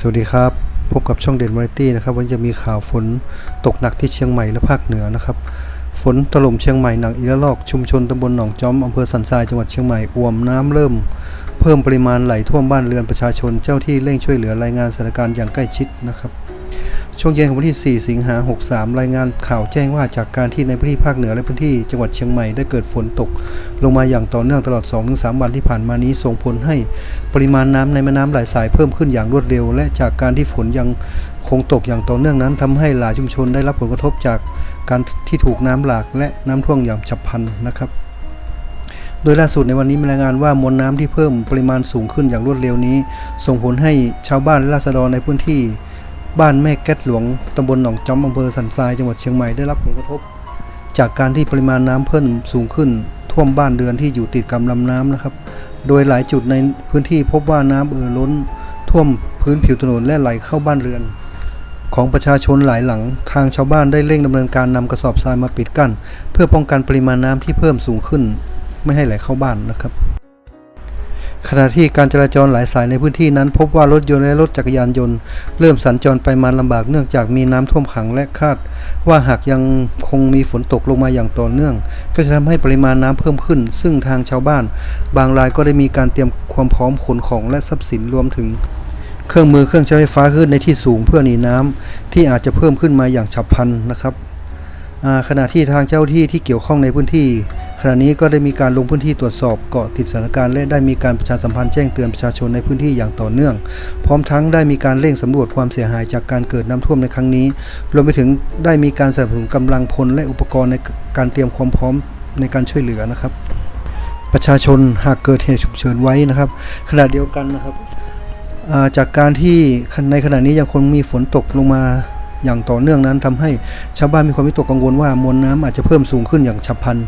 สวัสดีครับ พบกับช่องเด่นวาไรตี้นะครับ วันนี้จะมีข่าวฝนตกหนักที่เชียงใหม่และภาคเหนือนะครับ ฝนถล่มเชียงใหม่หนักอีกระลอก ชุมชนตำบลหนองจอมอำเภอสันทรายจังหวัดเชียงใหม่อ่วมน้ำเริ่ม เพิ่มปริมาณไหลท่วมบ้านเรือนประชาชนเจ้าที่เร่งช่วยเหลือรายงานสถานการณ์อย่างใกล้ชิดนะครับ ช่วงเย็นของวันที่ 4 สิงหา 63 รายงานข่าวแจ้งว่าจากการที่ในพื้นที่ภาคเหนือและพื้นที่จังหวัดเชียงใหม่ได้เกิดฝนตก ลงมาอย่างต่อเนื่องตลอด 2-3 วันที่ผ่านมานี้ส่งผลให้ปริมาณน้ำในแม่น้ำหลายสายเพิ่มขึ้นอย่างรวดเร็ว และจากการที่ฝนยังคงตกอย่างต่อเนื่องนั้นทำให้หลายชุมชนได้รับผลกระทบจากการที่ถูกน้ำหลากและน้ำท่วมอย่างฉับพลันนะครับโดยล่าสุดในวันนี้มีรายงานว่ามวลน้ำที่เพิ่มปริมาณสูงขึ้นอย่างรวดเร็วนี้ ส่งผลให้ชาวบ้านและราษฎรในพื้นที่ บ้านแม่แก๊สหลวงตำบลหนองจอมอำเภอสันทรายจังหวัดเชียงใหม่ได้รับผลกระทบ จากการที่ปริมาณน้ำเพิ่มสูงขึ้น ท่วมบ้านเรือนที่อยู่ติดกับลำน้ำนะครับ โดยหลายจุดในพื้นที่พบว่าน้ำเอ่อล้น ท่วมพื้นผิวถนนและไหลเข้าบ้านเรือน ของประชาชนหลายหลัง ทางชาวบ้านได้เร่งดำเนินการนำกระสอบทรายมาปิดกั้น เพื่อป้องกันปริมาณน้ำที่เพิ่มสูงขึ้น ไม่ให้ไหลเข้าบ้านนะครับ ขณะที่การจราจรหลายสายในพื้นที่นั้น พบว่ารถยนต์และรถจักรยานยนต์ เริ่มสัญจรไปมาลำบากเนื่องจากมีน้ำท่วมขังและคาด ว่าหากยังคงมีฝนตกลงมาอย่างต่อเนื่อง ก็จะทำให้ปริมาณน้ำเพิ่มขึ้น ซึ่งทางชาวบ้าน บางรายก็ได้มีการเตรียมความพร้อมขนของและทรัพย์สินรวมถึงเครื่องมือเครื่องใช้ไฟฟ้าขึ้นในที่สูงเพื่อหนีน้ำที่อาจจะเพิ่มขึ้นมาอย่างฉับพลันนะครับขณะที่ทางเจ้าที่ที่เกี่ยวข้องในพื้นที่ ขณะนี้ก็ได้มีการลงพื้นที่ตรวจสอบเกาะติดสถานการณ์และได้มีการประชาสัมพันธ์แจ้งเตือนประชาชนในพื้นที่อย่างต่อเนื่อง พร้อมทั้งได้มีการเร่งสำรวจความเสียหายจากการเกิดน้ำท่วมในครั้งนี้ รวมไปถึงได้มีการสนับสนุนกำลังพลและอุปกรณ์ในการเตรียมความพร้อมในการช่วยเหลือนะครับ ประชาชนหากเกิดเหตุฉุกเฉินไว้นะครับ ขณะเดียวกันนะครับจากการที่ในขณะนี้ยังคงมีฝนตกลงมา อย่างต่อเนื่องนั้นทำให้ชาวบ้านมีความวิตกกังวลว่ามวลน้ำอาจจะเพิ่มสูงขึ้นอย่างฉับพลัน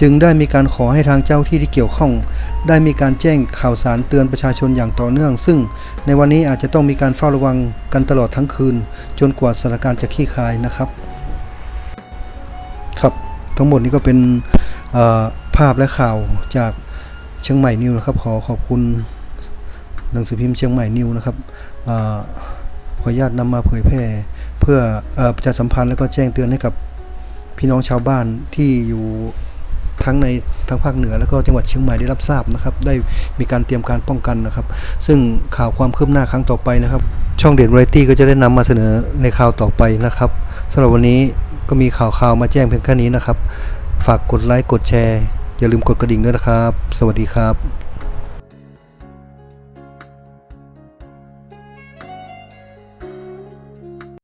จึงได้มีการขอให้ทางเจ้าที่ที่เกี่ยวข้อง ได้มีการแจ้งข่าวสารเตือนประชาชนอย่างต่อเนื่อง ซึ่งในวันนี้อาจจะต้องมีการเฝ้าระวังกันตลอดทั้งคืน จนกว่าสถานการณ์จะคลี่คลายนะครับ ครับทั้งหมดนี้ก็เป็นภาพและข่าวจากเชียงใหม่นิวนะครับ ขอขอบคุณหนังสือพิมพ์เชียงใหม่นิวนะครับอขออนุญาตนำมาเผยแพร่ พื่ออประชาสัมพันธ์และก็แจ้งเตือนให้กับพี่น้องชาวบ้านที่อยู่ทั้งในทางภาคเหนือแล้วก็จังหวัดเชียงใหม่ได้รับทราบนะครับ ได้มีการเตรียมการป้องกันนะครับ ซึ่งข่าวความคืบหน้าครั้งต่อไปนะครับ ช่องเด่นไรตี้ก็จะได้นำมาเสนอในข่าวต่อไปนะครับสำหรับวันนี้ก็มีข่าวข่าวๆมาแจ้งเพียงแค่นี้นะครับ ฝากกดไลค์กดแชร์ อย่าลืมกดกระดิ่งด้วยนะครับ สวัสดีครับ